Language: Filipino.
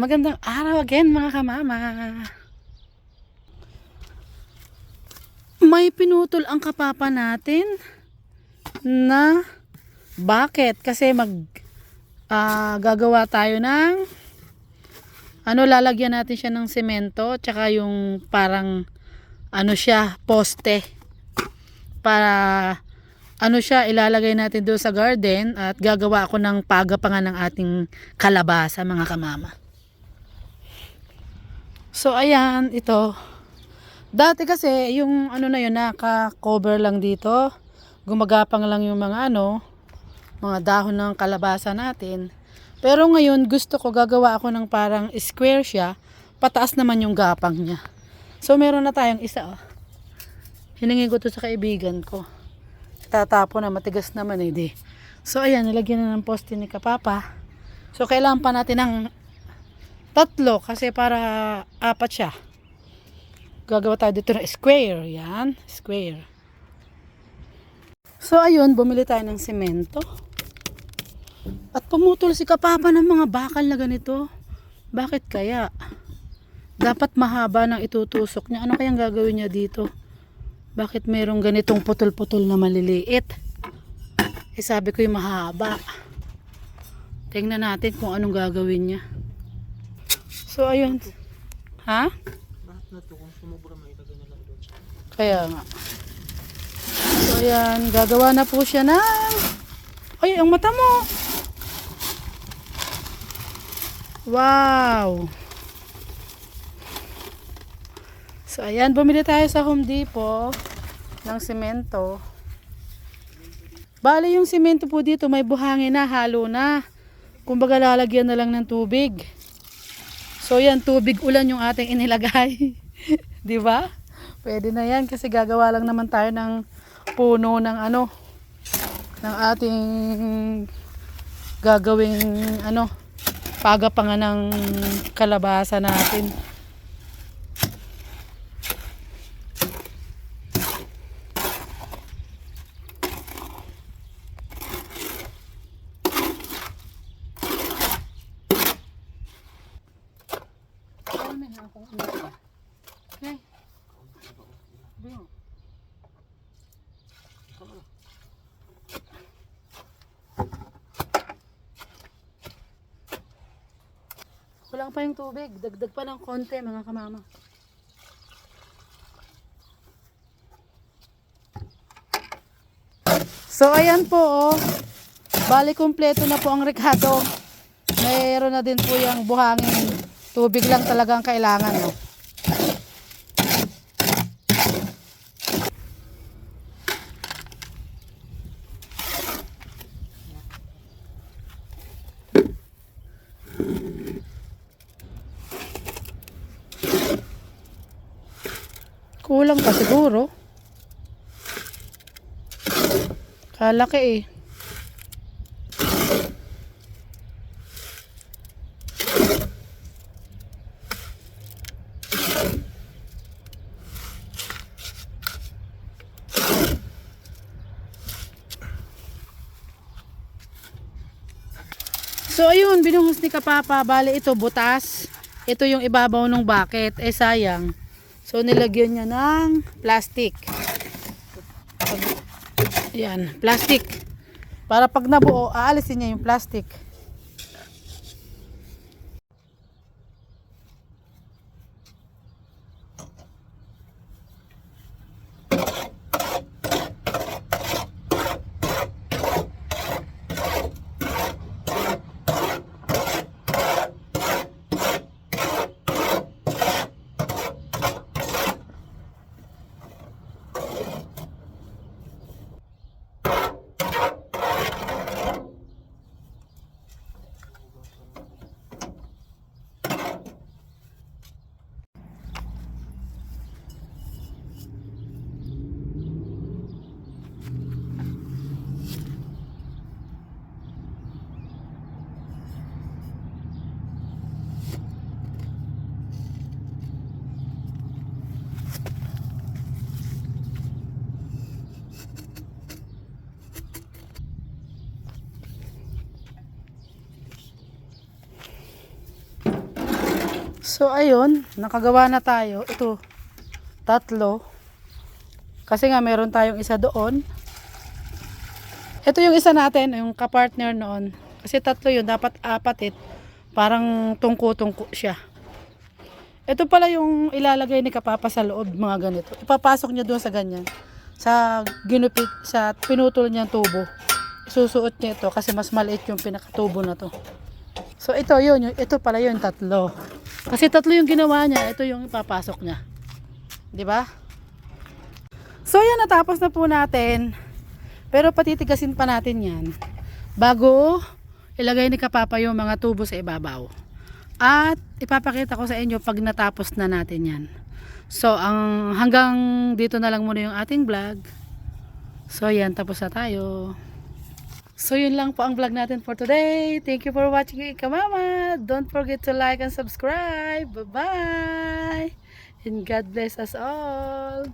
Magandang araw again mga kamama. May pinutol ang kapapa natin na bakit? Kasi mag ah, gagawa tayo ng ano lalagyan natin siya ng semento tsaka yung parang ano siya poste para ano siya ilalagay natin doon sa garden at gagawa ako ng pagapangan ng ating kalabasa mga kamama. So ayan, ito. Dati kasi yung ano na yun naka-cover lang dito. Gumagapang lang yung mga ano, mga dahon ng kalabasa natin. Pero ngayon gusto ko gagawa ako ng parang square siya, pataas naman yung gapang niya. So meron na tayong isa oh. Hiningi ko to sa kaibigan ko. Tatapo na matigas naman eh di. So ayan, nilagyan na ng poste ni Kapapa. So kailangan pa natin ng tatlo kasi para apat siya. Gagawa tayo dito ng square. Yan, square. So ayun, bumili tayo ng semento. At pumutol si Kapapa ng mga bakal na ganito. Bakit kaya? Dapat mahaba ng itutusok niya. Ano kayang gagawin niya dito? Bakit mayroong ganitong putol-putol na maliliit? Eh sabi ko yung mahaba. Tingnan natin kung anong gagawin niya. So ayun. Ha? Bakit na to kung sumubra may ilagay na lang doon? Kaya nga. So ayan, gagawa na po siya ng... Ay, ang mata mo! Wow! So ayan, bumili tayo sa Home Depot ng semento. Bali yung semento po dito may buhangin na, halo na. Kumbaga lalagyan na lang ng tubig. So yan, tubig ulan yung ating inilagay. 'Di ba? Pwede na yan kasi gagawa lang naman tayo ng puno ng ano ng ating gagawing ano pagapangan ng kalabasa natin. Okay. Biyo. Kulang pa yung tubig. Dagdag pa ng konti mga kamama. So ayan po oh. Bali kumpleto na po ang rekado. Mayroon na din po yung buhangin. Tubig lang talagang kailangan. Oh. Kulang pa siguro. Kalaki eh. So ayun, binuhos ni Kapapa, bali ito butas. Ito yung ibabaw ng bucket, eh sayang. So nilagyan niya ng plastic. Pag- Yan, plastic. Para pag nabuo, aalisin niya yung plastic. So, ayun, nakagawa na tayo. Ito, tatlo. Kasi nga, meron tayong isa doon. Ito yung isa natin, yung kapartner noon. Kasi tatlo yun, dapat apat it. Parang tungko-tungko siya. Ito pala yung ilalagay ni Kapapa sa loob, mga ganito. Ipapasok niya doon sa ganyan. Sa ginupit, sa pinutol niyang tubo. Isusuot niya ito kasi mas maliit yung pinakatubo na to. So ito yun, ito pala yun, tatlo. Kasi tatlo yung ginawa niya, ito yung ipapasok niya. 'Di ba? So yan, natapos na po natin. Pero patitigasin pa natin yan. Bago ilagay ni Kapapa yung mga tubo sa ibabaw. At ipapakita ko sa inyo pag natapos na natin yan. So, ang hanggang dito na lang muna yung ating vlog. So, yan, tapos na tayo. So, yun lang po ang vlog natin for today. Thank you for watching Ika Mama. Don't forget to like and subscribe. Bye-bye. And God bless us all.